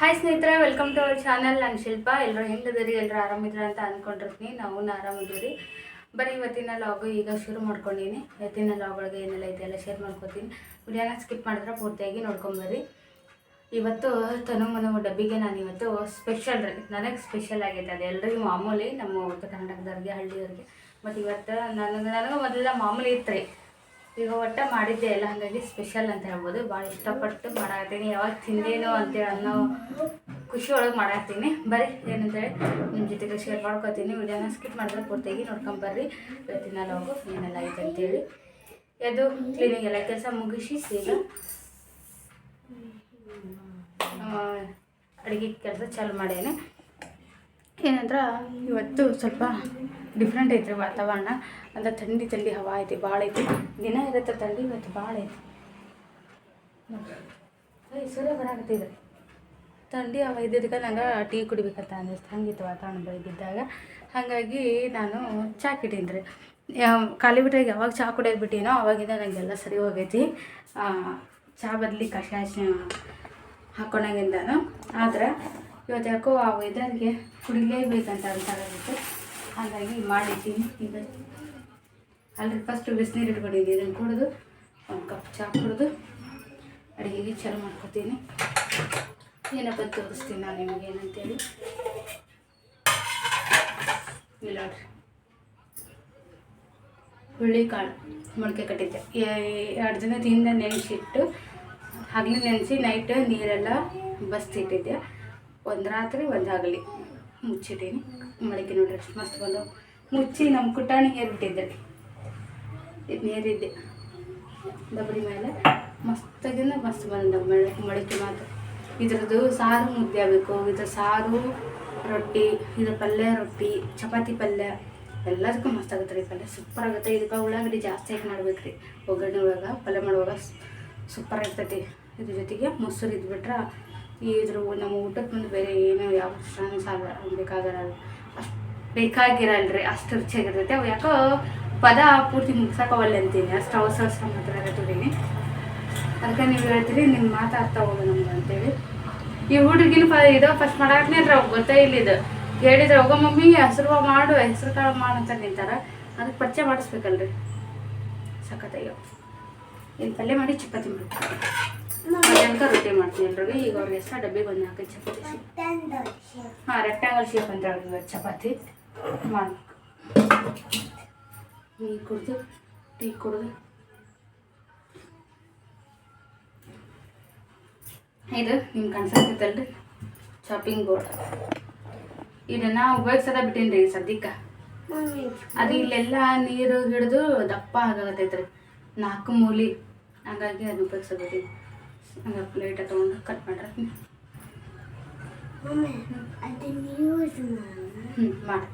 Hi ಸ್ನೇಹಿತರೆ welcome to our channel ನಾನು ಶಿಲ್ಪ. ಎಲ್ಲರೂ ಹೆಂಗದಿರಿ ಎಲ್ಲರೂ ಆರಾಮಿದ್ರ ಅಂತ ಅಂದ್ಕೊಂಡಿರ್ತೀನಿ ನಾವು ಆರಾಮಿದ್ದೀರಿ ಬರೀ ಇವತ್ತಿನ ಲಾಗು ಈಗ ಶುರು ಮಾಡ್ಕೊಂಡಿನಿ ಇವತ್ತಿನ ಲಾಗ್ ಒಳಗೆ ಏನೆಲ್ಲ ಐತೆ ಎಲ್ಲ ಶೇರ್ ಮಾಡ್ಕೊತೀನಿ ವಿಡಿಯೋನ ಸ್ಕಿಪ್ ಮಾಡಿದ್ರೆ ಪೂರ್ತಿಯಾಗಿ ನೋಡ್ಕೊಂಬರ್ರಿ ಇವತ್ತು ತನು ಮನೋ ಡಬ್ಬಿಗೆ ನಾನು ಇವತ್ತು ಸ್ಪೆಷಲ್ ರೀ. ನನಗೆ ಸ್ಪೆಷಲ್ ಆಗೈತೆ. ಅದು ಎಲ್ಲರಿಗೂ ಮಾಮೂಲಿ ನಮ್ಮ ಉತ್ತರ ಕರ್ನಾಟಕದವ್ರಿಗೆ ಹಳ್ಳಿಯವ್ರಿಗೆ. ಬಟ್ ಇವತ್ತು ನನಗೆ ನನಗೆ ಮೊದಲೆಲ್ಲ ಮಾಮೂಲಿ ಇತ್ತು ರೀ. ಈಗ ಒಟ್ಟ ಮಾಡಿದ್ದೆ ಎಲ್ಲ ಹಾಗಾಗಿ ಸ್ಪೆಷಲ್ ಅಂತ ಹೇಳ್ಬೋದು. ಭಾಳ ಇಷ್ಟಪಟ್ಟು ಮಾಡಾಕತ್ತೀನಿ. ಯಾವಾಗ ತಿಂದೇನು ಅಂತೇಳಿ ಅನ್ನೋ ಖುಷಿ ಒಳಗೆ ಮಾಡಾಕ್ತೀನಿ ಬರೀ ಏನಂತೇಳಿ ನಿಮ್ಮ ಜೊತೆಗೆ ಶೇರ್ ಮಾಡ್ಕೊತೀನಿ. ವಿಡಿಯೋನ ಸ್ಕಿಪ್ ಮಾಡಿದ್ರೆ ಪೂರ್ತಿಯಾಗಿ ನೋಡ್ಕೊಂಬರ್ರಿ ಇವತ್ತಿನ ಲಾಗು ಏನೆಲ್ಲ ಐತೆ ಅಂತೇಳಿ. ಅದು ಕ್ಲೀನಿಂಗ್ ಎಲ್ಲ ಕೆಲಸ ಮುಗಿಸಿ ಈಗ ಅಡುಗೆ ಕೆಲಸ ಚಾಲು ಮಾಡೇನೆ. ಏನಂದ್ರೆ, ಇವತ್ತು ಸ್ವಲ್ಪ ಡಿಫ್ರೆಂಟ್ ಐತ್ರಿ ವಾತಾವರಣ. ಅಂದ್ರೆ ಥಂಡಿ ಥಂಡಿ ಹವಾ ಐತಿ ಭಾಳ ಐತಿ. ದಿನ ಇರುತ್ತೆ ಥಂಡಿ ಇವತ್ತು ಭಾಳ ಐತಿ. ಏಯ್, ಸೂರ್ಯ ಬರಾಕತ್ತಿದೆ ಥಂಡಿ ಹವಾ ಇದ್ದಿದ್ದಕ್ಕೆ ನಂಗೆ ಟೀ ಕುಡಿಬೇಕಂತ ಅನ್ನಿಸ್ತು. ಹಂಗಿತ್ತು ವಾತಾವರಣ ಬೆಳಗ್ಗಿದ್ದಾಗ ಹಾಗಾಗಿ ನಾನು ಚಾ ಕಿಟ್ಟೀನಿ ರೀ ಖಾಲಿ ಬಿಟ್ಟಾಗ ಯಾವಾಗ ಚಾ ಕುಡಿಯೋದು ಬಿಟ್ಟಿನೋ ಅವಾಗಿಂದ ನನಗೆಲ್ಲ ಸರಿ ಹೋಗೈತಿ. ಚಹಾ ಬದಲಿ ಕಷಾಯ ಹಾಕೊಂಡಾಗಿಂದ ಆದ್ರೆ ಇವತ್ತು ಯಾಕೋ ಆ ವೆದರ್ಗೆ ಕುಡಿಲೇಬೇಕಂತ ಅನ್ಸಾಗುತ್ತೆ ಹಾಗಾಗಿ ಮಾಡಿದ್ದೀನಿ. ಈಗ ಅಲ್ರಿ ಫಸ್ಟ್ ಬಿಸಿನೀರು ಇಟ್ಕೊಂಡಿದ್ದೀನಿ ಇದನ್ನು ಕುಡಿದು, ಒಂದು ಕಪ್ ಚಹಾ ಕುಡಿದು, ಅಡುಗೆಗೆ ಚಾಲು ಮಾಡ್ಕೊತೀನಿ. ಏನಪ್ಪ ತೋರಿಸ್ತೀನಿ ನಾನು ನಿಮಗೆ ಏನಂತೇಳಿ. ಇಲ್ಲ ನೋಡ್ರಿ. ಹುಳ್ಳಿಕಾಳು ಮೊಳಕೆ ಕಟ್ಟಿದ್ದೆ. ಎರಡು ದಿನದ ಹಿಂದೆ ನೆನೆಸಿಟ್ಟು, ಹಗಲು ನೆನೆಸಿ ನೈಟ್ ನೀರೆಲ್ಲ ಬಸ್ತಿಟ್ಟಿದ್ದೆ. ಒಂದು ರಾತ್ರಿ ಒಂದು ಆಗಲಿ ಮುಚ್ಚಿಟ್ಟೀನಿ. ಮೊಳಕೆ ನೋಡ್ರಿ ಮಸ್ತ್ ಬಂದವು. ಮುಚ್ಚಿ ನಮ್ಮ ಕುಟಾಣಿ ಏರ್ಬಿಟ್ಟಿದ್ದೆ ಇದು ನೀರಿದ್ದೆ. ಡಬರಿ ಮೇಲೆ ಮಸ್ತಾಗಿಂದ ಮಸ್ತ್ ಬಂದ ಮೊಳಕೆ ಮಾತ್ರ. ಇದ್ರದ್ದು ಸಾರು ಮುದ್ದೆ ಆಗಬೇಕು. ಇದ್ರ ಸಾರು, ರೊಟ್ಟಿ, ಇದ್ರ ಪಲ್ಯ, ರೊಟ್ಟಿ, ಚಪಾತಿ ಪಲ್ಯ. ಎಲ್ಲದಕ್ಕೂ ಮಸ್ತ್ ಆಗುತ್ತೆ ರೀ ಪಲ್ಯ. ಸೂಪರ್ ಆಗುತ್ತೆ. ಇದಕ್ಕೆ ಉಳ್ಳಾಗಡ್ಡಿ ಜಾಸ್ತಿ ಹಾಕಿ ಮಾಡ್ಬೇಕು ರೀ. ಒಗ್ಗರಣೆ ಒಳಗೆ ಪಲ್ಯ ಮಾಡುವಾಗ ಸೂಪರ್ ಇರ್ತೈತಿ. ಇದ್ರ ಜೊತೆಗೆ ಮೊಸರು ಇದ್ಬಿಟ್ರೆ ಇದ್ರ, ನಮ್ಮ ಊಟಕ್ಕೆ ಮುಂದೆ ಬೇರೆ ಏನು ಯಾವ ಸ್ಟ್ರಾಂಗ್ಸ್ ಆಗ ಬೇಕಾಗಿರಲ್ಲ. ಅಷ್ಟು ಬೇಕಾಗಿರಲ್ರಿ, ಅಷ್ಟು ರುಚಿಯಾಗಿರ್ತೈತೆ ಅವು ಯಾಕೋ ಪದ ಪೂರ್ತಿ ಮುಗ್ಸಕ್ಕವಲ್ಲ ಅಂತೀನಿ. ಅಷ್ಟು ಅವಸರ ಅವಸರ ಮಾತಾಡಕತ್ತೀನಿ ಅದಕ್ಕೆ ನೀವು ಹೇಳ್ತೀರಿ ನಿಮ್ಮ ಮಾತಾಡ್ತಾ ಹೋಗೋದು ನಮ್ಗೆ ಅಂತೇಳಿ ಈ ಹುಡುಗಿನ ಪ ಇದು ಫಸ್ಟ್ ಮಾಡಾಕ್ನೇ ಅಂದ್ರೆ ಅವ್ಗೆ ಗೊತ್ತೇ ಇಲ್ಲ ಇದು. ಹೇಳಿದ್ರೆ, ಹೋಗೋ ಮಮ್ಮಿ, ಹೆಸರು ಮಾಡು, ಹೆಸರು ಕಾಳು ಮಾಡು ಅಂತ ನಿಂತಾರ. ಅದಕ್ಕೆ ಪರಿಚಯ ಮಾಡಿಸ್ಬೇಕಲ್ರಿ. ಸಖತ್ತಾಗ್ಯಾವ ಏನು ಪಲ್ಯ ಮಾಡಿ ಚಪಾತಿ ಮಾಡ್ತೀನಿ ಮಧ್ಯಾಹ್ನಕ್ಕೆ ರೊಟ್ಟಿ ಮಾಡ್ತೀನಿ ಎಲ್ರಿಗೆ. ಈಗ ಅವ್ರಿಗೆ ಎಷ್ಟು ಡಬ್ಬಿಗೆ ಒಂದು ನಾಲ್ಕೈದು ಚಪಾತಿ ಹಾಂ ರೆಕ್ಟಾಂಗಲ್ ಶೇಪ್ ಅಂತ ಹೇಳಿದ್ವಿ ಚಪಾತಿ. ಮಾಡಿ ನೀ ಕುಡಿದು, ಟೀ ಕುಡಿದು. ಇದು ನಿಮ್ಗೆ ಕಾಣಿಸತ್ತಲ್ರಿ ಶಾಪಿಂಗ್ ಬೋರ್ಡ್ ಇದನ್ನ ಉಪಯೋಗಿಸದ ಬಿಟ್ಟೀನಿ ರೀ ಸದ್ಯಕ್ಕೆ. ಅದು ಇಲ್ಲೆಲ್ಲ ನೀರು ಹಿಡಿದು ದಪ್ಪ ಆಗತ್ತೈತ್ರಿ ನಾಲ್ಕು ಮೂಲಿ. ಹಾಗಾಗಿ ಅದನ್ನ ಉಪಯೋಗಿಸೋದು ಹಂಗೆ ಪ್ಲೇಟ ತೊಗೊಂಡು ಕಟ್ ಮಾಡಿರ್ತೀನಿ ಹ್ಞೂ ಮಾಡಿ.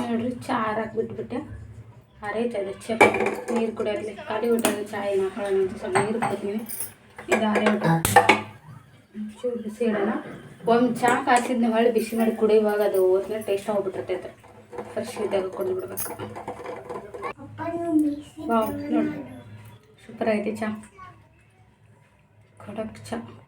ನೋಡ್ರಿ ಚಾ ಹಾಕಿ ಬಿಟ್ಬಿಟ್ಟೆ ಹರೈತೆ ಅದು ಚಪ್ ನೀರು ಕುಡಿಯೋದ್ಲಿ. ಖಾಲಿ ಊಟದಲ್ಲಿ ಚಾಯ್ ಹಾಕೊಳ್ಳೋಣ ಸ್ವಲ್ಪ ನೀರು ಕೊಡ್ತೀನಿ ಇದು ಅರೆ ಊಟ. ಚೂರು ಬಿಸಿ ಇಡೋಣ. ಒಮ್ಮೆ ಚಾ ಕಾಸಿದ್ನ ಹೊಳ್ಳಿ ಬಿಸಿ ಮಾಡಿ ಕುಡಿಯುವಾಗ ಅದು ಓದ್ನ ಟೇಸ್ಟ್ ಆಗ್ಬಿಟ್ಟಿರ್ತೈತೆ ಫ್ರೆಶ್ ಇದ್ದಾಗ ಬಾ ಬಿಡ್ಬೇಕು ವಾವ್ ನೋಡಿ ಸೂಪರ್ ಐತಿ ಚಾ ಕಡಕ್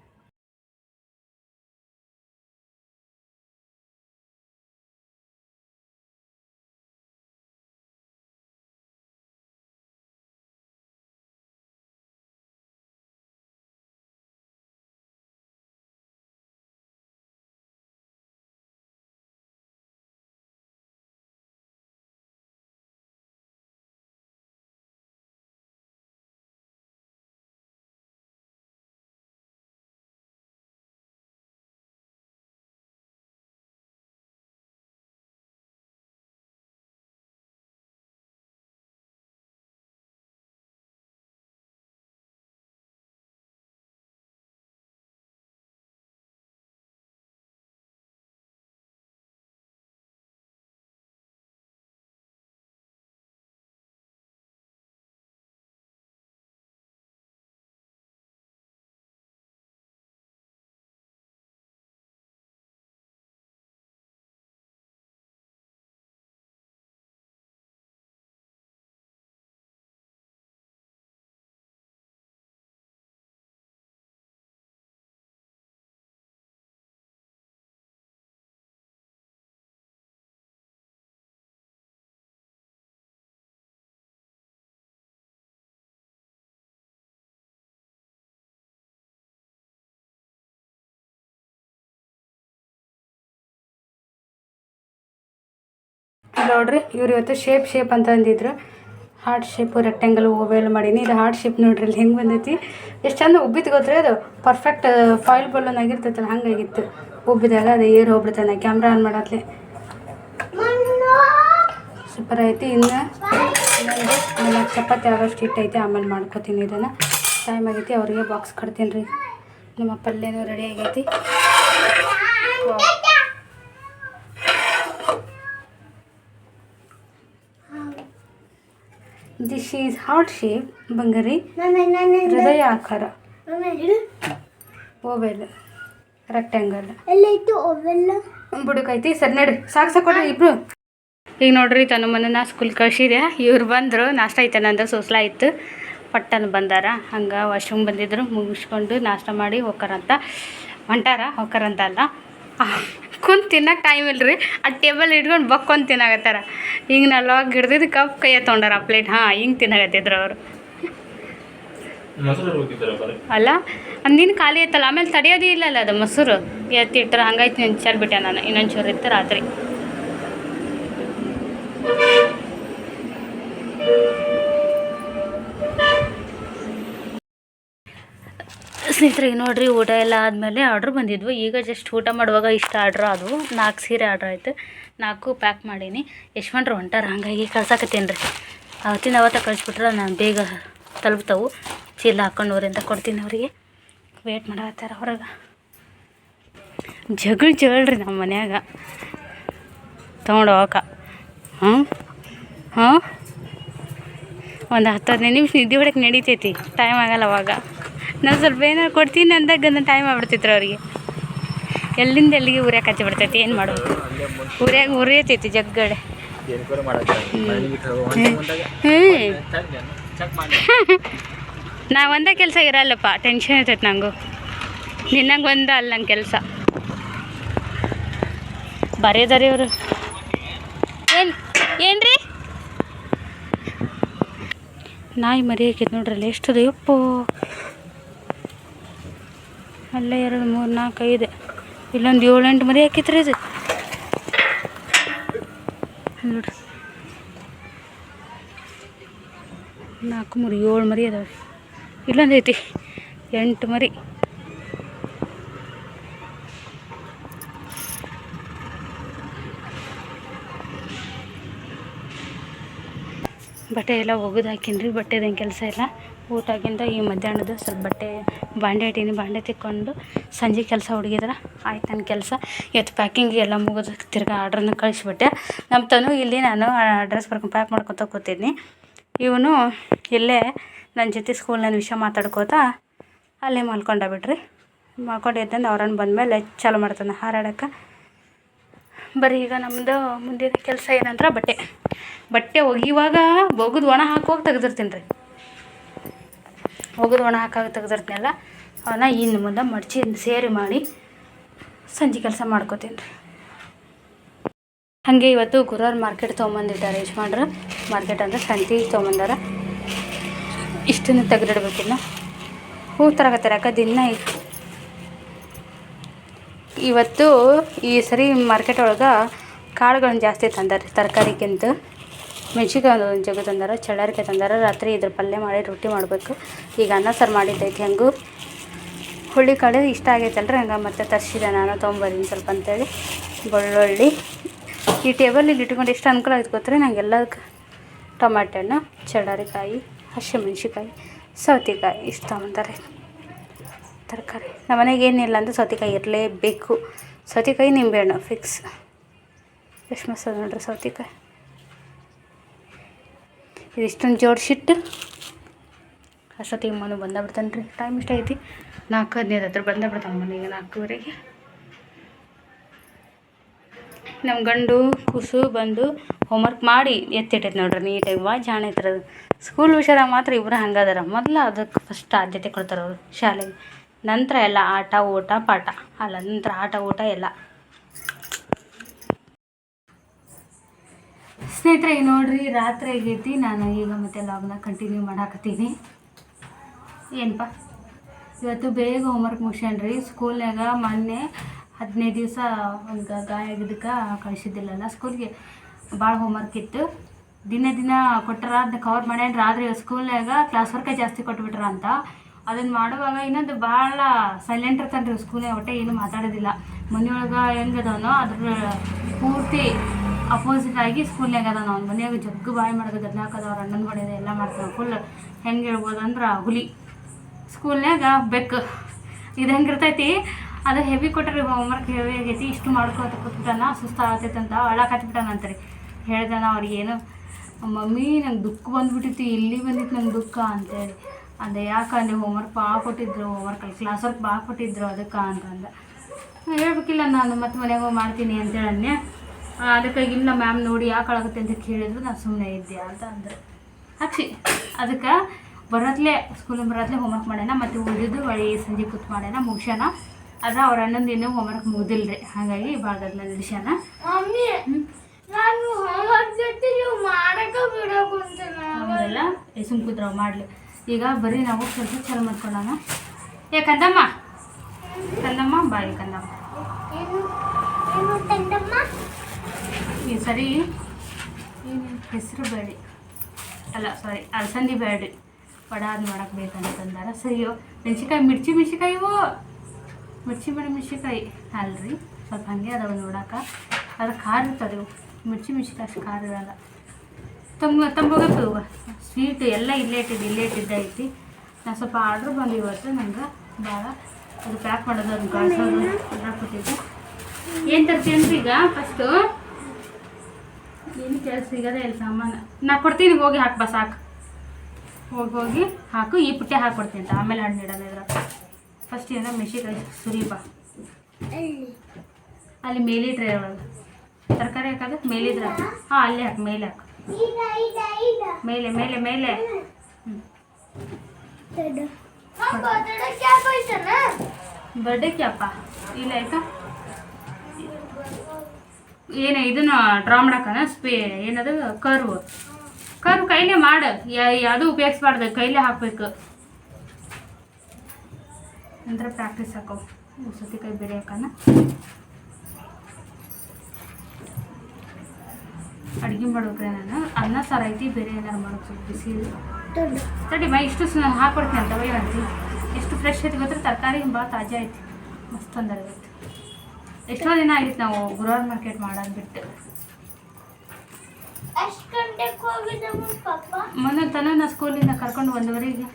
ನೋಡ್ರಿ, ಇವ್ರು ಇವತ್ತು ಶೇಪ್ ಶೇಪ್ ಅಂತ ಅಂದಿದ್ರು. ಹಾರ್ಟ್ ಶೇಪು ರೆಕ್ಟ್ಯಾಂಗಲ್ ಓವೆಲ್ ಮಾಡೀನಿ. ಇದು ಹಾರ್ಟ್ ಶೇಪ್ ನೋಡ್ರಿ, ಇಲ್ಲಿ ಹೆಂಗೆ ಬಂದೈತಿ. ಎಷ್ಟು ಚಂದ ಉಬ್ಬಿತ್ತು ಗೊತ್ತ್ರಿ ಅದು. ಪರ್ಫೆಕ್ಟ್ ಫಾಯಿಲ್ ಬಲೂನ್ ಆಗಿರ್ತೈತಲ್ಲ, ಹಂಗಾಗಿತ್ತು. ಉಬ್ಬಿದಾಗ ಅದು ಏರ್ ಹೋಗ್ಬಿಡ್ತಾನೆ ಕ್ಯಾಮ್ರಾ ಆನ್ ಮಾಡತ್ಲೆ. ಸೂಪರ್ ಐತಿ. ಇನ್ನು ಇನ್ನೊಂದು ಚಪಾತಿ ಆಗೋಷ್ಟು ಐತೆ ಆಮೇಲೆ ಮಾಡ್ಕೋತೀನಿ ಇದನ್ನು. ಟೈಮ್ ಆಗೈತಿ, ಅವರಿಗೆ ಬಾಕ್ಸ್ ಕಟ್ತೀನಿ ರೀ ನಮ್ಮ ಪಲ್ಯನೂ ರೆಡಿ ಆಗೈತಿ. ದಿಸ್ ಈಸ್ ಹಾರ್ಟ್ ಶೇಪ್ ಬಂಗರಿ ಹೃದಯ ಆಕಾರ ಓವೆಲ್ ರೆಕ್ಟ್ಯಾಂಗಲ್ ಬುಡಕೈತಿ ಸರಿ ನಡ್ರಿ. ಸಾಕು ಸಾಕು ಕೊಡ್ರಿ ಇಬ್ರು. ಈಗ ನೋಡ್ರಿ ತನ್ನ ಮನ ಸ್ಕೂಲ್ ಕಳ್ಸಿದೆ. ಇವ್ರು ಬಂದರು ನಾಷ್ಟ ಐತೆ ನಂದು ಸೂಸ್ಲ ಇತ್ತು ಪಟ್ಟನ ಬಂದಾರ. ಹಂಗೆ ವಾಶ್ರೂಮ್ ಬಂದಿದ್ರು ಮುಗಿಸ್ಕೊಂಡು ನಾಷ್ಟ ಮಾಡಿ ಹೋಗ್ಕರಂತ ಹೊಂಟಾರ ಹೋಗ್ಕರಂತ ಅಲ್ಲ. ಕುಂತು ತಿನ್ನಕ್ಕೆ ಟೈಮ್ ಇಲ್ರಿ. ಆ ಟೇಬಲ್ ಇಟ್ಕೊಂಡು ಬಕ್ಕೊಂಡು ತಿನ್ನಾಗತ್ತಾರ ಹಿಂಗೆ ನಲ್ವಾಗ ಹಿಡ್ದಿದ್ದು ಕಪ್ ಕೈಯ ತೊಗೊಂಡಾರ ಪ್ಲೇಟ್ ಹಾಂ ಹಿಂಗೆ ತಿನ್ನಾಗತ್ತಿದ್ರು ಅವರು. ಅಲ್ಲ ಅಂದಿನ ಖಾಲಿ ಐತಲ್ಲ ಆಮೇಲೆ ತಡೆಯೋದೇ ಇಲ್ಲಲ್ಲ ಅದು ಮೊಸರು. ಎತ್ತಿ ಇಟ್ಟಾರ ಹಂಗಾಯ್ತು ನೆನ್ಸಲ್ ಬಿಟ್ಟೆ ನಾನು. ಇನ್ನೊಂದು ಚೂರು ಇತ್ತು ರಾತ್ರಿ. ಸ್ನೇಹಿತರೆ ಈಗ ನೋಡ್ರಿ ಊಟ ಎಲ್ಲ ಆದಮೇಲೆ ಆರ್ಡ್ರ್ ಬಂದಿದ್ವು. ಈಗ ಜಸ್ಟ್ ಊಟ ಮಾಡುವಾಗ ಇಷ್ಟು ಆರ್ಡ್ರ್ ಆದವು ನಾಲ್ಕು ಸೀರೆ ಆರ್ಡ್ರ್ ಆಯಿತು. ನಾಲ್ಕು ಪ್ಯಾಕ್ ಮಾಡೀನಿ. ಯಶವಂಟ್ರು ಹೊಂಟಾರ, ಹಂಗಾಗಿ ಕಳ್ಸಾಕತ್ತೀನಿ ರೀ ಅವತ್ತಿನ ಅವತ್ತ ಕಳಿಸ್ಬಿಟ್ರೆ ನಾನು ಬೇಗ ತಲುಪ್ತಾವು. ಚೀಲ ಹಾಕೊಂಡು ಅಂತ ಕೊಡ್ತೀನಿ ಅವರಿಗೆ. ವೇಟ್ ಮಾಡತ್ತಾರ ಹೊರಗೆ ಜಗಳ ಜಗಳ್ರಿ ನಮ್ಮ ಮನ್ಯಾಗ. ತೊಗೊಂಡು ಹೋಗಕ್ಕ. ಹ್ಞೂ ಹಾಂ ಒಂದು ಹತ್ತು ಹದಿನೈದು ನಿಮಿಷ ನಿದ್ದೆ ಹೊಡಕ್ಕೆ ನಡೀತೈತಿ. ಟೈಮ್ ಆಗಲ್ಲ ಅವಾಗ. ನಾನು ಸ್ವಲ್ಪ ಏನಾರು ಕೊಡ್ತೀನಿ ಅಂದಾಗ ಟೈಮ್ ಆಗ್ಬಿಡ್ತಿದ್ರು ಅವ್ರಿಗೆ. ಎಲ್ಲಿಂದ ಎಲ್ಲಿಗೆ ಉರಿಯಕ್ಕೆ ಹಚ್ಚಿ ಬಿಡ್ತೈತಿ ಏನು ಮಾಡೋದು? ಉರಿಯಾಗ ಉರಿಯತೈತಿ ಜಗ್ಗಡೆ. ಹ್ಞೂ ನಾ ಒಂದೇ ಕೆಲಸ ಇರಲ್ಲಪ್ಪ ಟೆನ್ಷನ್ ಇರ್ತೈತೆ ನಂಗೂ. ನಿನ್ನಂಗೆ ಒಂದ ಅಲ್ಲ ನಂಗೆ ಕೆಲಸ. ಬರೆಯೋದಾರೆ ಅವರು ಏನು ಏನ್ರಿ? ನಾಯಿ ಮರಿ ಹಾಕೈತೆ ನೋಡ್ರಿ ಅಲ್ಲಿ ಎಷ್ಟದು ಯಪ್ಪೋ. ಅಲ್ಲೇ ಎರಡು, ಮೂರು, ನಾಲ್ಕು, ಐದು. ಇಲ್ಲೊಂದು ಏಳು ಎಂಟು ಮರಿ ಹಾಕಿತ್ರಿ ಇದು. ನೋಡ್ರಿ. ನಾಲ್ಕು ಮೂರು, ಏಳು ಮರಿ ಅದಾವೆ ಇಲ್ಲೊಂದು ಐತಿ, ಎಂಟು ಮರಿ. ಬಟ್ಟೆ ಎಲ್ಲ ಒಗೆದು ಹಾಕಿನ್ರಿ ಬಟ್ಟೆದೇನು ಕೆಲಸ ಇಲ್ಲ. ಊಟಕ್ಕಿಂತ ಈ ಮಧ್ಯಾಹ್ನದ ಸ್ವಲ್ಪ ಬಟ್ಟೆ, ಬಾಂಡೆ ಇಟ್ಟೀನಿ. ಬಾಂಡೆ ತಿಕ್ಕೊಂಡು ಸಂಜೆ ಕೆಲಸ ಹುಡುಗಿದ್ರ. ಆಯ್ತು ನನ್ನ ಕೆಲಸ. ಇವತ್ತು ಪ್ಯಾಕಿಂಗ್ ಎಲ್ಲ ಮುಗಿದು ತಿರ್ಗಾ ಆರ್ಡ್ರನ್ನ ಕಳಿಸ್ಬಿಟ್ಟೆ. ನಮ್ಮ ತನು ಇಲ್ಲಿ ನಾನು ಅಡ್ರೆಸ್ ಬರ್ಕೊಂಡು ಪ್ಯಾಕ್ ಮಾಡ್ಕೊತ ಕೂತಿದ್ನಿ. ಇವನು ಇಲ್ಲೇ ನನ್ನ ಜೊತೆ ಸ್ಕೂಲ್ನಲ್ಲಿ ವಿಷಯ ಮಾತಾಡ್ಕೋತ ಅಲ್ಲೇ ಮಲ್ಕೊಂಡ ಬಿಡ್ರಿ ಮಲ್ಕೊಂಡು ಎದ್ದಂದು ಅವ್ರನ್ನ ಬಂದಮೇಲೆ ಚಾಲು ಮಾಡ್ತಾನೆ. ಹಾರಾಡೋಕೆ. ಬರೀ ಈಗ ನಮ್ಮದು ಮುಂದಿನ ಕೆಲಸ ಏನಂದ್ರೆ ಬಟ್ಟೆ. ಬಟ್ಟೆ ಒಗಿವಾಗ ಒಗದು ಒಣ ಹಾಕುವಾಗ ತೆಗೆದಿರ್ತೀನಿ ರೀ ಒಗದು ಒಣ ಹಾಕಾಗ ತೆಗೆದಿರ್ತೀನಲ್ಲ, ಅವನ್ನ ಇನ್ನು ಮುಂದೆ ಮಡಚಿ ಸೇರಿ ಮಾಡಿ ಸಂಜೆ ಕೆಲಸ ಮಾಡ್ಕೋತೀನಿ ರೀ. ಹಾಗೆ ಇವತ್ತು ಗುರುವಾರ ಮಾರ್ಕೆಟ್ ತೊಗೊಂಬಂದಿದ್ದಾರೆ ಯಜಮಾನ್ರು. ಮಾರ್ಕೆಟ್ ಅಂದ್ರೆ ಸಂತಿ ತೊಗೊಂಬಂದಾರ. ಇಷ್ಟನ್ನು ತೆಗೆದಿಡ್ಬೇಕಿನ್ನು ಹೂ ತರಕತ್ತಾರೆ ಯಾಕೆ ದಿನ ಇವತ್ತು ಈ ಸರಿ ಮಾರ್ಕೆಟ್ ಒಳಗೆ ಕಾಳುಗಳನ್ನ ಜಾಸ್ತಿ ತಂದಾರೆ ತರಕಾರಿಗಿಂತ ಮೆಣ್ಸಿನ್ಕಾಯಿ ಒಂದು ಜಗ ತಂದಾರ, ಚಳ್ಳಾರಿಕಾಯಿ ತಂದಾರ, ರಾತ್ರಿ ಇದ್ರ ಪಲ್ಯ ಮಾಡಿ, ರೊಟ್ಟಿ ಮಾಡಬೇಕು. ಈಗ ಅನ್ನ ಸಾರು ಮಾಡಿದ್ದೈತಿ ಹೆಂಗೂ? ಹುಳ್ಳಿ ಕಾಳು ಇಷ್ಟ ಆಗೈತಲ್ರಿ ಹಂಗೆ ಮತ್ತೆ ತರಿಸಿದೆ ನಾನು ತೊಗೊಂಬರೀನಿ ಸ್ವಲ್ಪ ಅಂತೇಳಿ. ಬೆಳ್ಳುಳ್ಳಿ. ಈ ಟೇಬಲ್ ಇಲ್ಲಿ ಇಟ್ಕೊಂಡು ಎಷ್ಟು ಅನುಕೂಲ ಆಯ್ತು ಗೊತ್ತರೆ ನಂಗೆ ಎಲ್ಲದಕ್ಕೆ? ಟೊಮ್ಯಾಟೊ ಹಣ್ಣು, ಚಳ್ಳಾರಿಕಾಯಿ ಹಸಿಮೆಣ್ಸಿಕಾಯಿ ಸೌತೆಕಾಯಿ ಇಷ್ಟು ತೊಗೊಂತಾರೆ ತರಕಾರಿ. ನಮ್ಮ ಮನೆಗೆ ಏನಿಲ್ಲ ಅಂದರೆ ಸೌತೆಕಾಯಿ ಇರಲೇಬೇಕು. ಸೌತೆಕಾಯಿ ನಿಂಬೆಹಣ್ಣು ಫಿಕ್ಸ್ ಎಷ್ಟು ಮಸ್ತದ ನೋಡ್ರಿ ಸೌತೆಕಾಯಿ. ಇದಿಷ್ಟೊಂದು ಜೋಡಿಸಿಟ್ಟು ಅಷ್ಟೊತ್ತಿಗೆ ಮನೆ ಬಂದ ಬಿಡ್ತಾನೆ ರೀ. ಟೈಮ್ ಇಷ್ಟ ಐತಿ ನಾಲ್ಕು ಹದಿನೈದು ಹತ್ರ ಬಂದ ಬಿಡ್ತಾನೆ ಮನೆಗೆ ನಾಲ್ಕೂವರೆಗೆ. ನಮ್ಮ ಗಂಡು ಕುಸು ಬಂದು ಹೋಮ್ವರ್ಕ್ ಮಾಡಿ ಎತ್ತಿಟ್ಟೈತೆ ನೋಡ್ರಿ ನೀಟಾಗಿ ಭಾಳ ಜಾಣ ಐತ್ರಿ ಸ್ಕೂಲ್ ವಿಷಯದಾಗ ಮಾತ್ರ ಇಬ್ಬರು ಹಂಗದಾರ. ಮೊದಲು ಅದಕ್ಕೆ ಫಸ್ಟ್ ಆದ್ಯತೆ ಕೊಡ್ತಾರೆ ಅವರು ಶಾಲೆಗೆ. ನಂತರ ಎಲ್ಲ ಆಟ ಊಟ ಪಾಠ. ಅಲ್ಲ ನಂತರ ಆಟ ಊಟ ಎಲ್ಲ. ಸ್ನೇಹಿತರೆ ನೋಡ್ರಿ, ರಾತ್ರಿ ಆಗೈತಿ. ನಾನು ಈಗ ಮತ್ತೆ ಲಾಗ್ನ ಕಂಟಿನ್ಯೂ ಮಾಡಾಕತ್ತೀನಿ. ಏನಪ್ಪ ಇವತ್ತು ಬೇಗ ಹೋಮ್ವರ್ಕ್ ಮುಗಿಸ್ಯಾನ್ರಿ. ಸ್ಕೂಲ್ನಾಗ ಮೊನ್ನೆ ಹದಿನೈದು ದಿವಸ ಒಂದು ಗಾಯ ಆಗಿದ್ದಕ್ಕೆ ಕಳಿಸಿದ್ದಿಲ್ಲಲ್ಲ ಸ್ಕೂಲ್ಗೆ ಭಾಳ ಹೋಮ್ವರ್ಕ್ ಇತ್ತು. ದಿನ ದಿನ ಕೊಟ್ಟರ ಅದನ್ನ ಕವರ್ ಮಾಡ್ಯಾನ್ರಿ. ಆದ್ರೆ ಸ್ಕೂಲ್ನಾಗ ಕ್ಲಾಸ್ ವರ್ಕೇ ಜಾಸ್ತಿ ಕೊಟ್ಬಿಟ್ರ ಅಂತ. ಅದನ್ನು ಮಾಡುವಾಗ ಇನ್ನೊಂದು ಭಾಳ ಸೈಲೆಂಟ್ ಇರ್ತಾನೆ ರೀ ಸ್ಕೂಲ್ನಾಗ ಒಟ್ಟೆ ಏನು ಮಾತಾಡೋದಿಲ್ಲ. ಮನೆಯೊಳಗೆ ಹೆಂಗದವನೋ ಅದ್ರ ಪೂರ್ತಿ ಅಪೋಸಿಟ್ ಆಗಿ ಸ್ಕೂಲ್ನಾಗ ಅದ ನಾವು ಮನೆಯಾಗ, ಜಗ್ಗು ಬಾಯಿ ಮಾಡೋದು ಗದ್ಲಾಕದ ಅವ್ರ ಅಣ್ಣನ ಹೊಡೆದ ಎಲ್ಲ ಮಾಡ್ತಾರೆ ಫುಲ್ ಹೆಂಗೆ ಹೇಳ್ಬೋದು ಅಂದ್ರೆ ಹುಲಿ. ಸ್ಕೂಲ್ನಾಗ ಬೆಕ್ಕು. ಇದು ಹೆಂಗಿರ್ತೈತಿ ಅದು ಹೆವಿ ಕೊಟ್ಟರೆ ಹೋಮ್ ಹೋಮ್ವರ್ಕ್ ಹೆವಿ ಆಗೈತಿ, ಇಷ್ಟು ಮಾಡ್ಕೊತ ಕೂತ್ಬಿಟ್ಟಾನ, ಸುಸ್ತು ಆಗತೈತೆ ಅಂತ ಅಳಕತ್ಬಿಟ್ಟಾನ ಅಂತಾರೆ. ಹೇಳ್ದಾನ ಅವ್ರಿಗೇನು ಮಮ್ಮಿ, ನಂಗೆ ದುಃಖ ಬಂದ್ಬಿಟ್ಟಿತ್ತು, ಇಲ್ಲಿ ಬಂದಿತ್ತು ನಂಗೆ ದುಃಖ ಅಂತೇಳಿ. ಅಂದೆ, ಯಾಕೆ ಅಲ್ಲಿ ಹೋಮ್ವರ್ಕ್ ಭಾಳ ಕೊಟ್ಟಿದ್ರು ಹೋಮ್ವರ್ಕಲ್ಲಿ ಕ್ಲಾಸ್ ವರ್ಕ್ ಭಾಳ ಕೊಟ್ಟಿದ್ರು, ಅದಕ್ಕೆ ಅಂತಂದ ಹೇಳ್ಬೇಕಿಲ್ಲ ನಾನು, ಮತ್ತೆ ಮನೆಗೆ ಹೋಗಿ ಮಾಡ್ತೀನಿ ಅಂತೇಳಿ ಅನ್ನೆ ನಮ್ಮ ಇಲ್ಲ ಮ್ಯಾಮ್ ನೋಡಿ ಯಾಕೆ ಆಗುತ್ತೆ ಅಂತ ಕೇಳಿದ್ರು ನಾನು ಸುಮ್ಮನೆ ಇದ್ದೆ ಅಂತ ಅಂದ್ರೆ. ಹಾಕ್ಸಿ ಅದಕ್ಕೆ ಬರೋದ್ಲೆ ಸ್ಕೂಲಿಗೆ ಬರೋದ್ಲೆ ಹೋಮ್ವರ್ಕ್ ಮಾಡ್ಯಾನ ಮತ್ತು ಉಳಿದಿದ್ದು ಒಳ್ಳೆ ಸಂಜೆ ಕೂತ್ ಮಾಡ್ಯಾನ ಮುಗಿಸೋಣ ಆದ್ರೆ ಅವ್ರ ಅಣ್ಣಂದು ಇನ್ನೂ ಹೋಮ್ವರ್ಕ್ ರೀ ಹಾಗಾಗಿ ಭಾಳ ಅದನ್ನ ಮಮ್ಮಿ ನಾನು ಹೋಮ್ವರ್ಕ್ ಜೊತೆ ಸುಮ್ ಕೂತ್ರ ಮಾಡಲಿ. ಈಗ ಬರೀ ನಾವು ಸ್ವಲ್ಪ ಚಲೋ ಮಾಡ್ಕೊಳ್ಳೋಣ ಏ ಕಂದಮ್ಮ. ಕಂದಮ್ಮ ಬಾಯಿ ಕಂದಮ್ಮ. ತಂದಮ್ಮ ಈ ಸರಿ ಹೆಸರು ಬೇಡಿ. ಅಲ್ಲ ಸಾರಿ ಅಲಸಂದಿ ಬೇಡಿ ವಡ ಅದು ಮಾಡಕ್ಕೆ ಬೇಕಂತಂದಾರ. ಸರಿಯೋ ಮೆಣ್ಸಿಕಾಯಿ ಮಿರ್ಚಿ ಮೆಣ್ಸಿಕಾಯಿ ಇವು? ಮಿರ್ಚಿ ಬೇಡ ಮೆಣಸಿಕಾಯಿ ಅಲ್ರಿ, ಸ್ವಲ್ಪ ಹಂಗೆ ಅದಾವ ನೋಡಕ್ಕೆ ಅದು ಖಾರ ಇರ್ತದೆ ಇವು. ಮಿರ್ಚಿ ಮೆಣಸಿಕಾಯಿ ಅಷ್ಟು ಖಾರ ಇರಲ್ಲ. ತಂಬ ತಂಬೋಗತ್ತು ಸ್ವೀಟ್ ಎಲ್ಲ ಇಲ್ಲೇ ಇಟ್ಟಿದ್ದು, ಇಲ್ಲೇ ಇಟ್ಟಿದ್ದ ಐತಿ. ನಾನು ಸ್ವಲ್ಪ ಆರ್ಡ್ರ್ ಬಂದು ಇವತ್ತು ನಂಗೆ ಭಾಳ ಅದು ಪ್ಯಾಕ್ ಮಾಡೋದು ಅದು ಗಾಳ್ಸೋದು ಕೊಟ್ಟಿದ್ದೆ. ಏನು ತರ್ತೀನಿ ಈಗ ಫಸ್ಟು ಏನು ಕೆಲಸ ಸಿಗೋದೇ ಇಲ್ಲ ಸಾಮಾನು. ನಾ ಕೊಡ್ತೀನಿ ಹೋಗಿ ಹಾಕಿ ಬಾ ಸಾಕು. ಹೋಗಿ ಹೋಗಿ ಹಾಕು ಈ ಪುಟ್ಟೆ ಹಾಕ್ಕೊಡ್ತೀನಿ ಅಂತ. ಆಮೇಲೆ ಹಣ್ಣು ಇಡೋದು ಇದ್ರ ಫಸ್ಟ್ ಏನೋ ಮೆಣಸಿನ್ಕಾಯಿ ಸುರಿ ಬಾ. ಅಲ್ಲಿ ಮೇಲಿಟ್ರೆ ಒಳಗೆ ತರಕಾರಿ ಹಾಕೋದು? ಮೇಲಿದ್ರೆ ಹಾಂ ಅಲ್ಲೇ ಹಾಕು ಮೇಲೆ ಹಾಕು. ಮೇಲೆ ಮೇಲೆ ಮೇಲೆ. ಹ್ಞೂ ಬರ್ಡೇಕ್ಯಪ್ಪ ಇಲ್ಲ ಆಯ್ತಾ? ಏನು ಇದನ್ನ ಡ್ರಾ ಮಾಡಕ್ಕನ ಸ್ಪೇ ಏನದು ಕರ್ವ್ ಕರ್ವ್ ಕೈಲೇ ಮಾಡು. ಯಾವುದು ಉಪಯೋಗಿಸ್ಬಾರ್ದು ಕೈಲೇ ಹಾಕ್ಬೇಕು. ನಂತರ ಪ್ರಾಕ್ಟೀಸ್ ಹಾಕೋ. ಸತಿ ಬೇರೆ ಹಾಕನ ಅಡುಗೆ ಮಾಡ್ಬೇಕ್ರೆ ನಾನು. ಅನ್ನ ಸಾರು ಐತಿ ಬೇರೆ ಏನಾರು ಮಾಡೋಕೆ ಸ್ವಲ್ಪ ಬಿಸಿ ತಡ ಬಾ ಇಷ್ಟು ಹಾಕ್ಕೊಡ್ತೀನಿ ಅಂತ ಬೈ ಅಂತಿ. ಎಷ್ಟು ಫ್ರೆಶ್ ಐತಿ ಗೊತ್ತರ ತರಕಾರಿ ಭಾಳ ತಾಜಾ ಐತಿ. ಮಸ್ತ್ ಅಂದ್ರೆ ಎಷ್ಟೋ ದಿನ ಆಗಿತ್ತು ನಾವು ಗುರುವಾರ ಮಾರ್ಕೆಟ್ ಮಾಡೋದು ಬಿಟ್ಟು. ಮೊನ್ನೆ ತನ ನಾ ಸ್ಕೂಲಿಂದ ಕರ್ಕೊಂಡು ಒಂದುವರೆಗೆ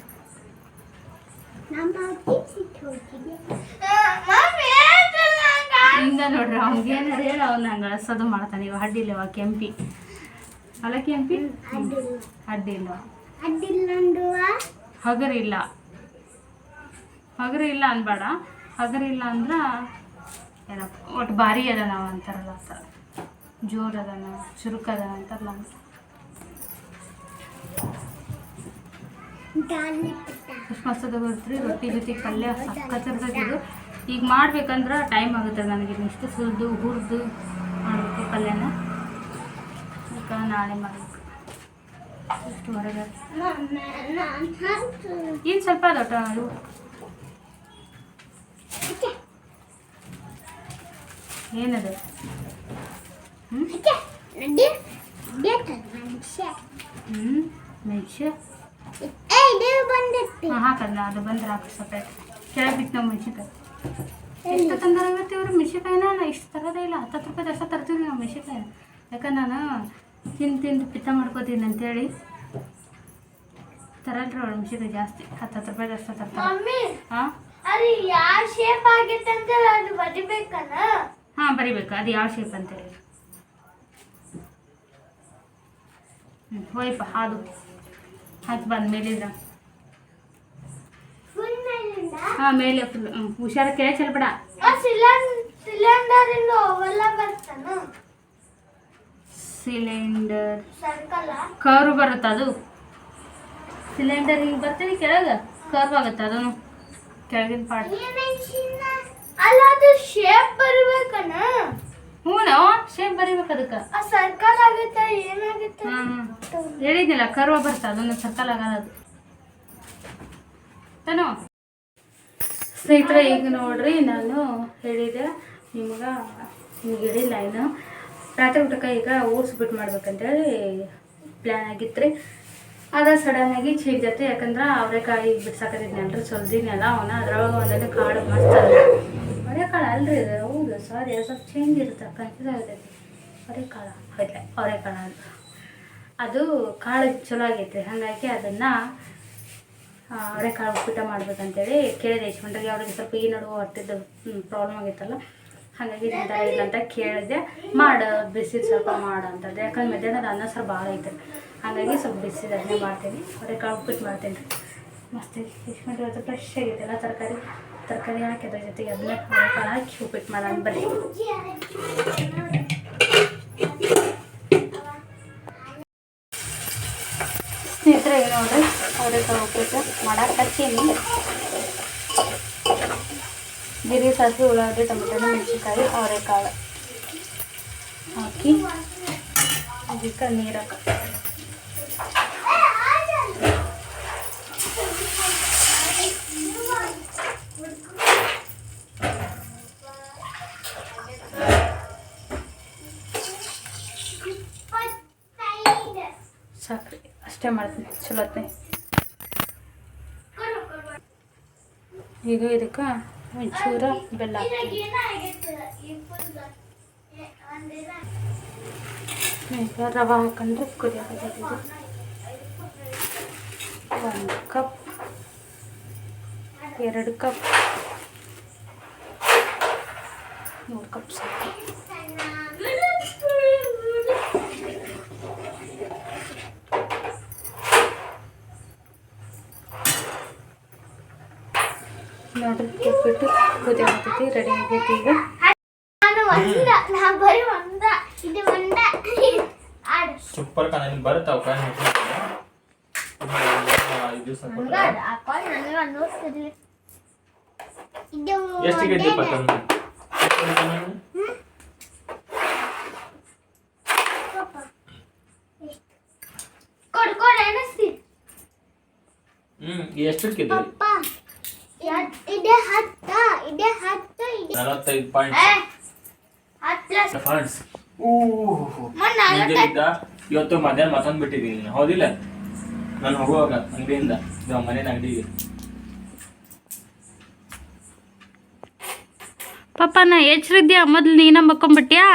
ಹಂಗ. ನೋಡ್ರಿ ಅವ್ನಿಗೆ ಏನಾರು ಹೇಳಿ ಅವ್ನು ಹಂಗ ಅಳಸೋದು ಮಾಡ್ತಾನೆ. ಇವ ಅಡ್ಡಿಲ್ಲವ ಕೆಂಪಿ? ಅಲ್ಲ ಕೆಂಪಿ? ಅಡ್ಡಿಲ್ಲ ಹಗರಿಲ್ಲ ಹಗರಿಲ್ಲ ಅನ್ಬೇಡ. ಹಗರಿಲ್ಲ ಅಂದ್ರೆ ಏನಪ್ಪ ಒಟ್ಟು ಭಾರಿ ಅದ ನಾವು ಅಂತಾರಲ್ಲ ಥರ ಜೋರು ಅದಾನ ಚುರುಕು ಅದಾನ ಅಂತಾರಲ್ಲ ಅಂತ. ಗಾಳಿ ಪುಟ್ಟ ಎಷ್ಟು ಮಸ್ತ್ ಗೊತ್ತ್ರಿ ರೊಟ್ಟಿ ಜೊತೆ ಪಲ್ಯ ಇದು ಈಗ ಮಾಡ್ಬೇಕಂದ್ರೆ ಟೈಮ್ ಆಗುತ್ತೆ ನನಗೆ ಇಷ್ಟು ಸುರಿದು, ಹುರಿದು ಮಾಡಬೇಕು ಪಲ್ಯನ. ಈಗ ನಾಳೆ ಮಾಡಬೇಕು. ಇಷ್ಟು ಹೊರಗೆ ಇನ್ನು ಸ್ವಲ್ಪ ದೊಡ್ಡ ಏನದು? ಹ್ಞೂ ಮೆಣಸು. ಹಾಂ ಹಾಕಲ್ಲ ಅದು ಬಂದ್ರೆ ಹಾಕಿ ಸಪ್ರೇಟ್ ಕೆಳಗೆ ಬಿತ್ತು ನಾವು ಮೆಣಸಿನ್ಕಾಯಿ. ಎಷ್ಟು ತಂದ್ರೆ ಇವತ್ತು ಇವರು? ಮೆಣಸಿನ್ಕಾಯಿನ? ಇಷ್ಟು ತರೋದೇ ಇಲ್ಲ. ಹತ್ತತ್ತು ರೂಪಾಯಿ ಅಷ್ಟ ತರ್ತೀವಿ ನಾವು ಮೆಣಸಿನ್ಕಾಯಿ. ಯಾಕಂದ್ರೆ ನಾನು ತಿಂದು ತಿಂದು ಪಿತ್ತ ಮಾಡ್ಕೋತೀನಿ ಅಂತೇಳಿ. ತರಲ್ರಿ ಅವಳು ಮೆಣಸಿನ್ಕಾಯಿ ಜಾಸ್ತಿ. ಹತ್ತತ್ತು ರೂಪಾಯಿ ಅಷ್ಟ ತರ್ತಾರೆ. ಹಾಂ? ಅದು ಯಾವ ಶೇಪ್ ಆಗೈತೆ ಅಂತ ಅದು ಬದಿಬೇಕನ ಹಾಂ ಬರಿಬೇಕು. ಅದು ಯಾವ ಶೇಪ್ ಅಂತೇಳಿ ಹ್ಞೂ ಹೋಯ್ಪ ಹಾದು. ಹಾಕಿ ಬಂದ ಮೇಲಿಂದ. ಹಾಂ ಮೇಲೆ ಫುಲ್ ಹುಷಾರ ಕೆಳಗೆ ಚೆಲ್ಬೇಡ. ಸಿಲಿಂಡರ್ ಕರ್ವ್ ಬರುತ್ತೆ ಅದು? ಸಿಲಿಂಡರ್ ಹಿಂಗೆ ಬರ್ತೀನಿ ಕೆಳಗೆ? ಕರ್ವ್ ಆಗುತ್ತೆ ಅದನ್ನು? ಕೆಳಗಿನ ಪಾರ್ಟ್ ಅಲ್ಲ ಅದು ಶೇಪ್ ಬರ್ಬೇಕನ? ಹ್ಞೂ ಶೇಪ್ ಬರಿಬೇಕು ಅದಕ್ಕೆ. ಆ ಸರ್ಕಲ್ ಆಗುತ್ತೆ ಏನಾಗುತ್ತೆ? ಹೇಳಿದ್ನಲ್ಲ ಕರ್ವ ಬರ್ತಾ ಅದೊಂದು ಸರ್ಕಲ್ ಆಗಲ್ಲ ಅದು. ತಾನು? ಸ್ನೇಹಿತರೆ ಈಗ ನೋಡ್ರಿ ನಾನು ಹೇಳಿದೆ ನಿಮ್ಗೆ ನಿಮ್ಗೆ ಹೇಳಿಲ್ಲ ಏನು ರಾತ್ರಿ ಊಟಕ್ಕೆ ಈಗ ಊರ್ಸ್ಬಿಟ್ಟು ಮಾಡ್ಬೇಕಂತೇಳಿ ಪ್ಲ್ಯಾನ್ ಆಗಿತ್ತು ರೀ ಅದ ಸಡನ್ನಾಗಿ ಚೇಂಜ್ ಆಯ್ತು ಯಾಕಂದ್ರೆ ಅವರೆಕಾಯಿ ಬಿಡ್ಸಾಕಿದ್ನಲ್ರಿ ಸೊಲ್ದಿನಲ್ಲ ಅವನ ಅದ್ರೊಳಗೆ ಒಂದೊಂದು ಕಾಡು ಮಸ್ತ್ ಅದ. ಅವರೆಕಾಳು ಅಲ್ರಿ ಇದು ಹೌದು ಸಾರಿ ಸ್ವಲ್ಪ ಚೇಂಜ್ ಇರುತ್ತೆ ಕನ್ಫ್ಯೂಸ್ ಆಗ್ತೈತಿ. ಅವರೆಕಾಳು ಹೌದಾ ಅವರೆಕಾಳು ಅಂತ. ಅದು ಕಾಳು ಚಲೋ ಆಗೈತೆ ಹಾಗಾಗಿ ಅದನ್ನು ಅವರೆಕಾಳು ಉಪ್ಪಿಟ್ಟು ಮಾಡ್ಬೇಕಂತೇಳಿ ಕೇಳಿದೆ ಯಶವಂತರಿಗೆ ಅವ್ರಿಗೆ ಸ್ವಲ್ಪ ಈ ನಡುವೆ ಹೊಟ್ಟಿದ್ದು ಪ್ರಾಬ್ಲಮ್ ಆಗಿತ್ತಲ್ಲ ಹಾಗಾಗಿ ತಿಂತಾರೆ ಇಲ್ಲ ಅಂತ ಕೇಳಿದೆ. ಮಾಡು ಬಿಸಿ ಸ್ವಲ್ಪ ಮಾಡು ಅಂತಂದೆ. ಯಾಕಂದ್ರೆ ಮಧ್ಯಾಹ್ನದ ಅನ್ನ ಸ್ವಲ್ಪ ಭಾಳ ಐತೆ. ಹಾಗಾಗಿ ಸ್ವಲ್ಪ ಬಿಸಿ ಅದನ್ನೇ ಮಾಡ್ತೀನಿ. ಅವರೆಕಾಳು ಉಪ್ಪಿಟ್ಟು ಮಾಡ್ತೀನಿ. ರೀ ಮಸ್ತ್ ಯಶವಂತ ಇವತ್ತು ಫ್ರೆಶ್ ಆಗೈತೆ ಎಲ್ಲ ತರಕಾರಿ. ತರಕಾರಿ ಹಾಕಿ ಅದ್ರ ಜೊತೆಗೆ ಅದನ್ನ ಅವರೆಕಾಳು ಹಾಕಿ ಉಪ್ಪಿಟ್ಟು ಮಾಡೋಣ ಬರ್ರಿ ಸ್ನೇಹಿತರೆ, ಈಗ ನೋಡ್ರಿ, ಅವ್ರಿಗೆ ಉಪ್ಪಿಟ್ಟು ಮಾಡಕ್ಕೆ ಹಚ್ಚೀನಿ ಜೀರಿಗೆ ಸಾಸಿವೆ, ಉಳ್ಳಾಗಡ್ಡಿ ಟೊಮೆಟೊ ಮೆಣಸಿನ್ಕಾಯಿ, ಅವರೆಕಾಳು ಹಾಕಿ ಅದಕ್ಕೆ ನೀರು ಸಾಕ್ರಿ ಅಷ್ಟೇ ಮಾಡ್ತೀನಿ ಚಲೋ ಹೊತ್ನಾಗ. ಈಗ ಇದಕ್ಕೆ ಒಂಚೂರ ಬೆಲ್ಲ ಹಾಕ್ತೀನಿ ಈಗ ರವೆ ಹಾಕೊಂಡ್ರೆ ಕುದಿಯೋದು ಒಂದು ಕಪ್ ಎರಡು ಕಪ್ ಮೂರು ಕಪ್ ಸಾಕು ನೋಡ್ರಿ ಉಪ್ಪಿಟ್ಟು ಆಗ್ತೈತಿ ರೆಡಿ ಆಗೈತಿ ಈಗ. ಸೂಪರ್ ಕಾಣ ನಿನ್ ಬರುತ್ತಾವ ಕಾಯಿ ಇದು ಕೊಡು ಕೊಡು ಎಷ್ಟು ಯಾ- ಇದೆ ಹತ್ತ ಇದೆ ಹತ್ತ ಇದೆ ನಲವತ್ತೈದು ಪಾಯಿಂಟ್ ಹತ್ತು ಪಾಯಿಂಟ್ಸ್ ಮೊನ್ನೆ ಇವತ್ತು ಮಧ್ಯಾಹ್ನ ಮತ್ತೊಂದು ಬಿಟ್ಟಿದ್ದೀನಿ ನಾನು. ಹೌದಿಲ್ಲ? ನಾನು ಹೋಗುವಾಗ ಅಂಗಡಿಯಿಂದ. ಇದು ಮನೆ ಅಂಗಡಿಗೆ ಪಾಪ ನಾ ಎಚ್ಚರಿದ್ಯಾ ಮೊದಲು ನೀನ ಮಕ್ಕೊಂಬಿಟ್ಯಾ?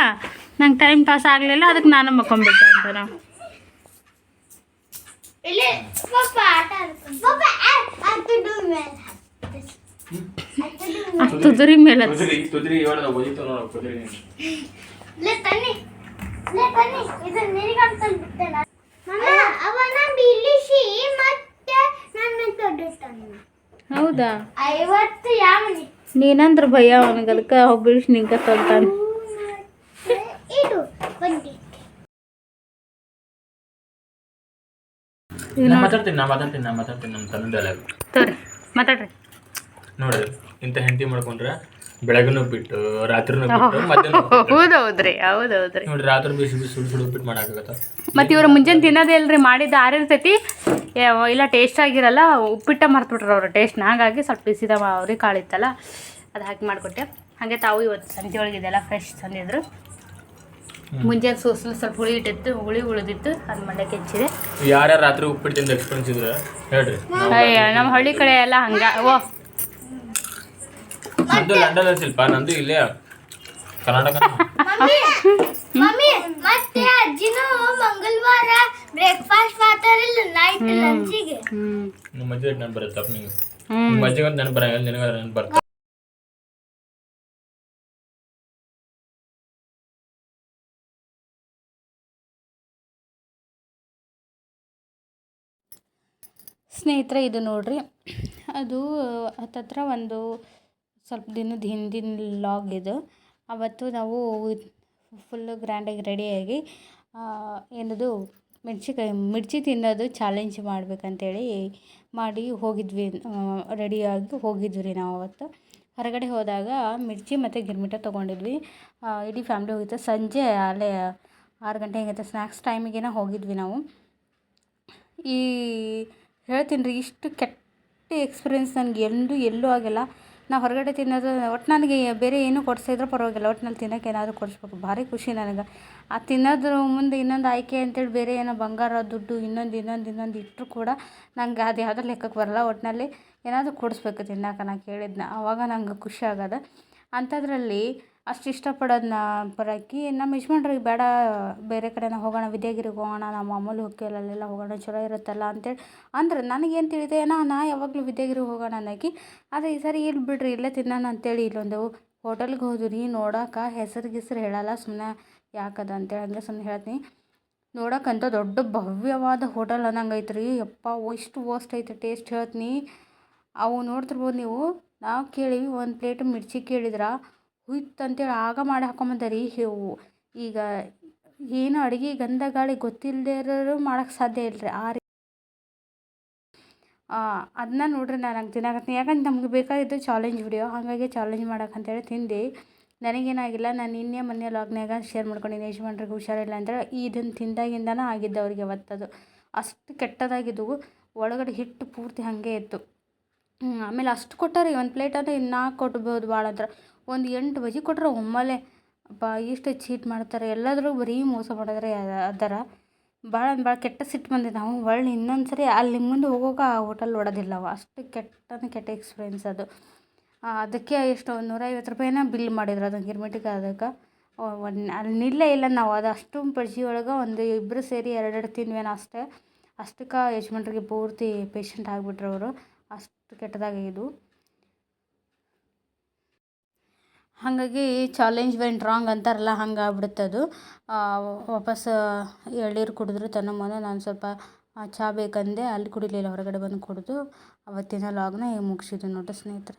ನಂಗೆ ಟೈಮ್ ಪಾಸ್ ಆಗಲಿಲ್ಲ ಅದಕ್ಕೆ ನಾನು ಮಕ್ಕೊಂಬಿಟ್ಟೆ ಅಂತ ನಾವು ಆಡ್ಕೊಂಡು ಪಪ್ಪ ಹತ್ತು ಡೂ ಮೇಲೆ ಹತ್ತು ಡೂ ತುದುರಿ ಮೇಲೆ. ಕುದುರಿ ಕುದುರಿ ಹೇಳ್ದ ಓದಿತ್ತು ನೋಡು ಕುದುರಿ ಲೇ ತನ್ನಿ ಲೇ ತನ್ನಿ ಇದು ನಿನಗಂತ ಬಿಟ್ಟೆ ನಾನು. ಅವನ ಬೀಳಿಸಿ ಮತ್ತೆ ನನ್ನ ತೊಡಿತಾನ ಹೌದಾ? ಐವತ್ತು ನೀನಂದ್ರ ಭಯ ಅವನಿಗೆ ಅದಕ್ಕೆ ನಿಂಗ ನಿಂಗೆ ತೊಳ್ತಾನೆ ಇದು ಬಂದಿ. ಈಗ ನಾ ಮಾತಾಡ್ತೀನಿ ನಾ ಮಾತಾಡ್ತೀನಿ ನಾ ಮಾತಾಡ್ತೀನಿ ನಮ್ಮ ತಂದೆ ತೋರಿ ಮಾತಾಡ್ರಿ. ನೋಡ್ರಿ ಇಂಥ ಹೆಂಡತಿ ಮಾಡ್ಕೊಂಡ್ರೆ ಬೆಳಗ್ಗೆನೂ ಬಿಟ್ಟು ರಾತ್ರಿನೂ ಬಿಟ್ಟು ಮಧ್ಯಾಹ್ನ. ಹೌದೌದ್ರಿ ಹೌದೌದ್ರಿ ನೋಡ್ರಿ ರಾತ್ರಿ ಬಿಸಿ ಬಿಸಿ ಸುಡು ಸುಡು ಉಪ್ಪಿಟ್ಟು ಮಾಡಾಕತ್ತ ಮತ್ತೆ ಇವ್ರು ಮುಂಜಾನೆ ತಿನ್ನೋದೇ ಇಲ್ರಿ ಮಾಡಿದ್ದು ಆರಿರ್ತೈತಿ. ಇಲ್ಲ ಟೇಸ್ಟ್ ಆಗಿರಲ್ಲ ಉಪ್ಪಿಟ್ಟ ಮರ್ತ್ಬಿಟ್ರು ಅವ್ರು ಟೇಸ್ಟ್ ಹಾಗಾಗಿ ಸ್ವಲ್ಪ ಬಿಸಿದ ಅವ್ರಿಗೆ ಕಾಳಿತ್ತಲ್ಲ ಅದು ಹಾಕಿ ಮಾಡಿಕೊಟ್ಟೆ. ಹಾಗೆ ತಾವು ಇವತ್ತು ಸಂಜೆ ಒಳಗೆ ಇದೆಲ್ಲ ಫ್ರೆಶ್ ತಂದಿದ್ರು. ಮುಂಜಾನೆ ಸೋಸಲು ಸ್ವಲ್ಪ ಹುಳಿ ಇಟ್ಟಿತ್ತು ಹುಳಿ ಉಳಿದಿತ್ತು ಅದು ಮಂಡಕ್ಕೆ ಹೆಚ್ಚಿದೆ. ಯಾರ್ಯಾರು ರಾತ್ರಿ ಉಪ್ಪಿಟ್ಟು ತಿಂದ ಎಕ್ಸ್ಪೀರಿಯನ್ಸ್ ಇದ್ರೆ ಹೇಳ್ರಿ. ಅಯ್ಯ ನಮ್ಮ ಹಳ್ಳಿ ಕಡೆ ಎಲ್ಲ ಹಂಗ ಓ ನಂದು ಲಂಡನ್ ಶಿಲ್ಪ ನಂದು ಇಲ್ಲೇ ಕರ್ನಾಟಕ. ಮಮ್ಮಿ ಮಮ್ಮಿ ಮತ್ತೆ ಅಜ್ಜಿನೂ ಮಂಗಳವಾರ ಬ್ರೇಕ್ಫಾಸ್ಟ್ ಮಾಡ್ತಾರಿಲ್ಲ ನೈಟ್ ಲಂಚಿಗೆ ನಿಮ್ಮ ಮಜ್ಜಿಗೆ ನೆನಪು ಬರುತ್ತೆ ಅಪ್ಪ ನಿಂಗೆ ನಿಮ್ಮ ಮಜ್ಜಿಗೆ ಅಂತ ನೆನಪು ಬರಂಗಿಲ್ಲ ನಿನಗೆ ನೆನಪು ಬರುತ್ತೆ ಸ್ನೇಹಿತರೆ ಇದು ನೋಡ್ರಿ ಅದು ಹತ್ತತ್ರ ಒಂದು ಸ್ವಲ್ಪ ದಿನದ ಹಿಂದಿನ ಲಾಗ್ ಇದು. ಅವತ್ತು ನಾವು ಫುಲ್ಲು ಗ್ರ್ಯಾಂಡಾಗಿ ರೆಡಿಯಾಗಿ ಏನದು ಮಿರ್ಚಿಕಾಯಿ ಮಿರ್ಚಿ ತಿನ್ನೋದು ಚಾಲೆಂಜ್ ಮಾಡ್ಬೇಕಂತೇಳಿ ಮಾಡಿ ಹೋಗಿದ್ವಿ ರೆಡಿಯಾಗಿ ಹೋಗಿದ್ವಿ ರೀ ನಾವು ಅವತ್ತು. ಹೊರಗಡೆ ಹೋದಾಗ ಮಿರ್ಚಿ ಮತ್ತು ಗಿರ್ಮಿಟ ತೊಗೊಂಡಿದ್ವಿ. ಇಡೀ ಫ್ಯಾಮ್ಲಿ ಹೋಗಿತ್ತು. ಸಂಜೆ ಅಲ್ಲೇ ಆರು ಗಂಟೆ ಹೇಗಿತ್ತು. ಸ್ನ್ಯಾಕ್ಸ್ ಟೈಮಿಗೇನ ಹೋಗಿದ್ವಿ ನಾವು. ಈ ಹೇಳ್ತೀನಿ ರೀ, ಇಷ್ಟು ಕೆಟ್ಟ ಎಕ್ಸ್ಪೀರಿಯೆನ್ಸ್ ನನಗೆ ಎಲ್ಲೂ ಎಲ್ಲೂ ಆಗಿಲ್ಲ. ನಾ ಹೊರಗಡೆ ತಿನ್ನೋದು ಒಟ್ಟು ನನಗೆ ಬೇರೆ ಏನೂ ಕೊಡಿಸಿದ್ರು ಪರವಾಗಿಲ್ಲ. ಒಟ್ನಲ್ಲಿ ತಿನ್ನೋಕೆ ಏನಾದರೂ ಕೊಡಿಸ್ಬೇಕು. ಭಾರಿ ಖುಷಿ ನನಗೆ. ಆ ತಿನ್ನೋದ್ರ ಮುಂದೆ ಇನ್ನೊಂದು ಆಯ್ಕೆ ಅಂತೇಳಿ ಬೇರೆ ಏನೋ ಬಂಗಾರ, ದುಡ್ಡು, ಇನ್ನೊಂದು ಇನ್ನೊಂದು ಇನ್ನೊಂದು ಇಟ್ಟರು ಕೂಡ ನಂಗೆ ಅದು ಯಾವುದೋ ಲೆಕ್ಕಕ್ಕೆ ಬರಲ್ಲ. ಒಟ್ಟಿನಲ್ಲಿ ಏನಾದರೂ ಕೊಡಿಸ್ಬೇಕು ತಿನ್ನೋಕೆ ನಾ ಕೇಳಿದ್ನ. ಆವಾಗ ನಂಗೆ ಖುಷಿ ಆಗೋದು. ಅಂಥದ್ರಲ್ಲಿ ಅಷ್ಟು ಇಷ್ಟಪಡೋದನ್ನ ಬರೋಕೆ ನಮ್ಮ ಯಜಮಾನ್ರಿಗೆ ಬೇಡ, ಬೇರೆ ಕಡೆನ ಹೋಗೋಣ ವಿದ್ಯಾಗಿರಿಗೆ ಹೋಗೋಣ, ನಮ್ಮ ಮಾಮೂಲಿ ಹೊಕ್ಕೇಲಿ ಅಲ್ಲೆಲ್ಲ ಹೋಗೋಣ, ಚಲೋ ಇರುತ್ತಲ್ಲ ಅಂತೇಳಿ. ಅಂದ್ರೆ ನನಗೇನು ತಿಳಿದೆ, ನಾ ನಾ ಯಾವಾಗಲೂ ವಿದ್ಯಾಗಿರಿಗೆ ಹೋಗೋಣ ಅನ್ನೋಕೆ. ಆದರೆ ಈ ಸರಿ ಇಲ್ಲಿ ಬಿಡ್ರಿ, ಇಲ್ಲೇ ತಿನ್ನೋಣ ಅಂತೇಳಿ ಇಲ್ಲೊಂದು ಹೋಟೆಲ್ಗೆ ಹೋದ್ರಿ ನೋಡೋಕೆ ಹೆಸರು ಗಿಸ್ರು ಹೇಳಲ್ಲ ಸುಮ್ಮನೆ ಯಾಕದ ಅಂತೇಳಿ ಹಂಗೆ ಸುಮ್ಮನೆ ಹೇಳ್ತೀನಿ. ನೋಡೋಕ್ಕಂತ ದೊಡ್ಡ ಭವ್ಯವಾದ ಹೋಟೆಲ್ ಅನ್ನಂಗೆ ಐತ್ರಿ. ಯಪ್ಪ, ಇಷ್ಟು ವೋಸ್ಟ್ ಐತೆ ಟೇಸ್ಟ್ ಹೇಳ್ತೀನಿ. ಅವು ನೋಡ್ತಿರ್ಬೋದು ನೀವು, ನಾವು ಕೇಳೀವಿ, ಒಂದು ಪ್ಲೇಟ್ ಮಿರ್ಚಿ ಕೇಳಿದ್ರೆ. ಹುಯ್ತ್ ಅಂತೇಳಿ ಆಗ ಮಾಡಿ ಹಾಕೊಂಬಂದಾರಿ ಹೇವು. ಈಗ ಏನು ಅಡುಗೆ ಗಂಧ ಗಾಳಿ ಗೊತ್ತಿಲ್ಲದೆ ಇರೋರು ಮಾಡೋಕ್ಕೆ ಸಾಧ್ಯ ಇಲ್ಲ ರೀ ಆ ರೀ ಅದನ್ನ ನೋಡ್ರಿ ನಾನು ಹಂಗೆ ಯಾಕಂದ್ರೆ ನಮ್ಗೆ ಬೇಕಾಗಿದ್ದು ಚಾಲೆಂಜ್ ವಿಡಿಯೋ ಹಾಗಾಗಿ ಚಾಲೆಂಜ್ ಮಾಡಕ್ಕೆ ಅಂತೇಳಿ ತಿಂದು. ನನಗೇನಾಗಿಲ್ಲ, ನಾನು ನಿನ್ನೆ ಮೊನ್ನೆ ಲಾಗ್ನಾಗ ಶೇರ್ ಮಾಡ್ಕೊಂಡಿನಿ. ಯಜಮಾನ್ರಿಗೆ ಹುಷಾರಿಲ್ಲ ಅಂತೇಳಿ ಇದನ್ನು ತಿಂದಾಗಿಂದನೇ ಆಗಿದ್ದು ಅವ್ರಿಗೆ ಅವತ್ತದು. ಅಷ್ಟು ಕೆಟ್ಟದಾಗಿದ್ದವು ಒಳಗಡೆ ಹಿಟ್ಟು ಪೂರ್ತಿ ಹಾಗೆ ಇತ್ತು. ಆಮೇಲೆ ಅಷ್ಟು ಕೊಟ್ಟಾರಿ. ಒಂದು ಪ್ಲೇಟ್ ಅಂದರೆ ಇನ್ನೂ ಕೊಟ್ಬೋದು ಭಾಳ ಅಂದ್ರೆ ಒಂದು ಎಂಟು ಬಜಿ ಕೊಟ್ರೆ ಒಮ್ಮೆಲೆ ಅಪ್ಪ ಇಷ್ಟು ಚೀಟ್ ಮಾಡ್ತಾರೆ, ಎಲ್ಲಾದರೂ ಬರೀ ಮೋಸ ಮಾಡಿದ್ರೆ ಅದರ. ಭಾಳ ಭಾಳ ಕೆಟ್ಟ ಸಿಟ್ಟು ಬಂದಿದೆ. ನಾವು ಹೊಳ್ಳಿ ಇನ್ನೊಂದು ಸರಿ ಅಲ್ಲಿ ಮುಂದೆ ಹೋಗೋಕೆ ಆ ಹೋಟೆಲ್ ನೋಡೋದಿಲ್ಲ ಅವ ಅಷ್ಟು ಕೆಟ್ಟನೇ ಕೆಟ್ಟ ಎಕ್ಸ್ಪೀರಿಯೆನ್ಸ್ ಅದು. ಅದಕ್ಕೆ ಎಷ್ಟು ಒಂದು ನೂರೈವತ್ತು ರೂಪಾಯಿನ ಬಿಲ್ ಮಾಡಿದ್ರು ಅದನ್ನು ಗಿರ್ಮಿಟಿಗೆ ಅದಕ್ಕೆ. ಒಂದು ಅಲ್ಲಿ ನಿಲ್ಲೇ ಇಲ್ಲ ನಾವು. ಅದು ಅಷ್ಟು ಬಜ್ಜಿ ಒಳಗೆ ಒಂದು ಇಬ್ಬರು ಸೇರಿ ಎರಡೆರಡು ತಿಂದ್ವೇನೋ ಅಷ್ಟೇ. ಅಷ್ಟಕ್ಕೆ ಯಜಮಾನ್ರಿಗೆ ಪೂರ್ತಿ ಪೇಷಂಟ್ ಆಗಿಬಿಟ್ರು ಅವರು. ಅಷ್ಟು ಕೆಟ್ಟದಾಗಿದ್ದು ಹಾಗಾಗಿ ಚಾಲೆಂಜ್ ವೆಂಟ್ ರಾಂಗ್ ಅಂತಾರಲ್ಲ ಹಂಗೆ ಆಗ್ಬಿಡುತ್ತದು ವಾಪಸ್ ಎಳ್ನೀರು ಕುಡಿದ್ರು ತನ್ನ ಮುಂದೆ ನಾನು ಸ್ವಲ್ಪ ಚಹಾ ಬೇಕಂದೆ, ಅಲ್ಲಿ ಕುಡಿಲಿಲ್ಲ, ಹೊರಗಡೆ ಬಂದು ಕುಡಿದು, ಅವತ್ತಿನ ಲಾಗ್ನ ಮುಗಿಸಿದ್ದು ನೋಡಿರಿ ಸ್ನೇಹಿತರೆ.